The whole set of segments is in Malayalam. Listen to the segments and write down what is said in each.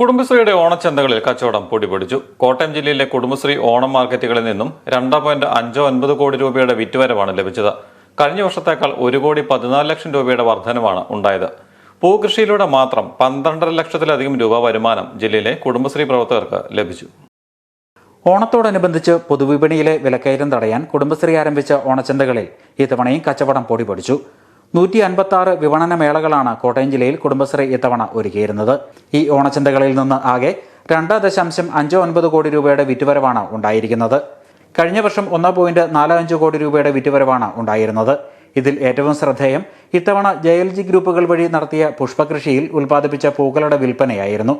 കുടുംബശ്രീയുടെ ഓണച്ചന്തകളിൽ കച്ചവടം പൊടിപൊടിച്ചു. കോട്ടയം ജില്ലയിലെ കുടുംബശ്രീ ഓണം മാർക്കറ്റുകളിൽ നിന്നും രണ്ട് പോയിന്റ് അഞ്ചോ ഒൻപത് കോടി രൂപയുടെ വിറ്റുവരവാണ് ലഭിച്ചത്. കഴിഞ്ഞ വർഷത്തേക്കാൾ ഒരു കോടി പതിനാല് ലക്ഷം രൂപയുടെ വർധനമാണ് ഉണ്ടായത്. പൂകൃഷിയിലൂടെ മാത്രം പന്ത്രണ്ടര ലക്ഷത്തിലധികം രൂപ വരുമാനം ജില്ലയിലെ കുടുംബശ്രീ പ്രവർത്തകർക്ക് ലഭിച്ചു. ഓണത്തോടനുബന്ധിച്ച് പൊതുവിപണിയിലെ വിലക്കയറ്റം തടയാൻ കുടുംബശ്രീ ആരംഭിച്ച ഓണച്ചന്തകളിൽ ഇത്തവണയും കച്ചവടം പൊടിപൊടിച്ചു. നൂറ്റി അൻപത്തി വിപണന മേളകളാണ് കോട്ടയം ജില്ലയിൽ കുടുംബശ്രീ ഇത്തവണ ഒരുക്കിയിരുന്നത്. ഈ ഓണച്ചന്തകളിൽ നിന്ന് ആകെ രണ്ട് ദശാംശം അഞ്ച് ഒൻപത് കോടി രൂപയുടെ വിറ്റുവരവാണ് ഉണ്ടായിരിക്കുന്നത്. കഴിഞ്ഞ വർഷം ഒന്ന് പോയിന്റ് നാല് അഞ്ച് കോടി രൂപയുടെ വിറ്റുവരവാണ് ഉണ്ടായിരുന്നത്. ഇതിൽ ഏറ്റവും ശ്രദ്ധേയം ഇത്തവണ ജെ എൽ ജി ഗ്രൂപ്പുകൾ വഴി നടത്തിയ പുഷ്പകൃഷിയിൽ ഉൽപ്പാദിപ്പിച്ച പൂക്കളുടെ വിൽപ്പനയായിരുന്നു.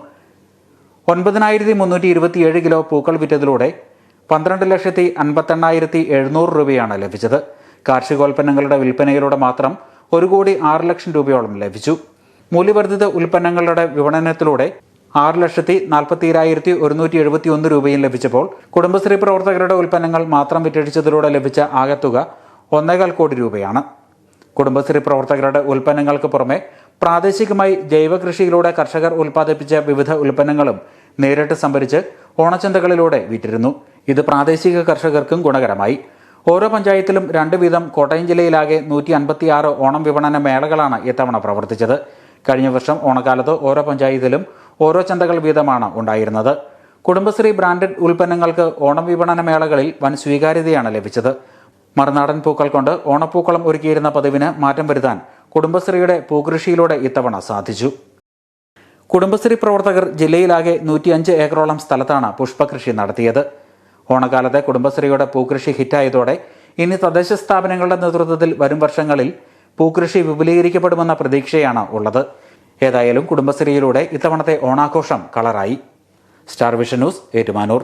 ഒൻപതിനായിരത്തി മുന്നൂറ്റി ഇരുപത്തിയേഴ് കിലോ പൂക്കൾ വിറ്റതിലൂടെ പന്ത്രണ്ട് ലക്ഷത്തി അൻപത്തെണ്ണായിരത്തി എഴുന്നൂറ് രൂപയാണ് ലഭിച്ചത്. കാർഷികോൽപ്പന്നങ്ങളുടെ വിൽപ്പനയിലൂടെ മാത്രം ഒരു കോടി ആറ് ലക്ഷം രൂപയോളം ലഭിച്ചു. മൂല്യവർദ്ധിത ഉൽപ്പന്നങ്ങളുടെ വിപണനത്തിലൂടെ ആറ് ലക്ഷത്തി നാൽപ്പത്തിരായിരത്തി ഒരുന്നൂറ്റി എഴുപത്തി ഒന്ന് രൂപയും ലഭിച്ചപ്പോൾ കുടുംബശ്രീ പ്രവർത്തകരുടെ ഉൽപ്പന്നങ്ങൾ മാത്രം വിറ്റഴിച്ചതിലൂടെ ലഭിച്ച ആകെത്തുക ഒന്നേകാൽ കോടി രൂപയാണ്. കുടുംബശ്രീ പ്രവർത്തകരുടെ ഉൽപ്പന്നങ്ങൾക്ക് പുറമെ പ്രാദേശികമായി ജൈവ കൃഷിയിലൂടെ കർഷകർ ഉൽപ്പാദിപ്പിച്ച വിവിധ ഉൽപ്പന്നങ്ങളും നേരിട്ട് സംഭരിച്ച് ഓണച്ചന്തകളിലൂടെ വിറ്റിരുന്നു. ഇത് പ്രാദേശിക കർഷകർക്കും ഗുണകരമായി. ഓരോ പഞ്ചായത്തിലും രണ്ട് വീതം കോട്ടയം ജില്ലയിലാകെ നൂറ്റി അൻപത്തിയാറ് ഓണം വിപണന മേളകളാണ് ഇത്തവണ പ്രവർത്തിച്ചത്. കഴിഞ്ഞ വർഷം ഓണക്കാലത്ത് ഓരോ പഞ്ചായത്തിലും ഓരോ ചന്തകൾ വീതമാണ് ഉണ്ടായിരുന്നത്. കുടുംബശ്രീ ബ്രാൻഡഡ് ഉൽപ്പന്നങ്ങൾക്ക് ഓണം വിപണന മേളകളിൽ വൻ സ്വീകാര്യതയാണ് ലഭിച്ചത്. മറുനാടൻ പൂക്കൾ കൊണ്ട് ഓണപ്പൂക്കളം ഒരുക്കിയിരുന്ന പതിവിന് മാറ്റം വരുത്താൻ കുടുംബശ്രീയുടെ പൂകൃഷിയിലൂടെ ഇത്തവണ സാധിച്ചു. കുടുംബശ്രീ പ്രവർത്തകർ ജില്ലയിലാകെ നൂറ്റിയഞ്ച് ഏക്കറോളം സ്ഥലത്താണ് പുഷ്പകൃഷി നടത്തിയത്. ഓണക്കാലത്തെ കുടുംബശ്രീയുടെ പൂക്കൃഷി ഹിറ്റായതോടെ ഇനി തദ്ദേശ സ്ഥാപനങ്ങളുടെ നേതൃത്വത്തിൽ വരും വർഷങ്ങളിൽ പൂക്കൃഷി വിപുലീകരിക്കപ്പെടുമെന്ന പ്രതീക്ഷയാണ് ഉള്ളത്. ഏതായാലും കുടുംബശ്രീയിലൂടെ ഇത്തവണത്തെ ഓണാഘോഷം കളറായി. Star vision news Ettumanoor.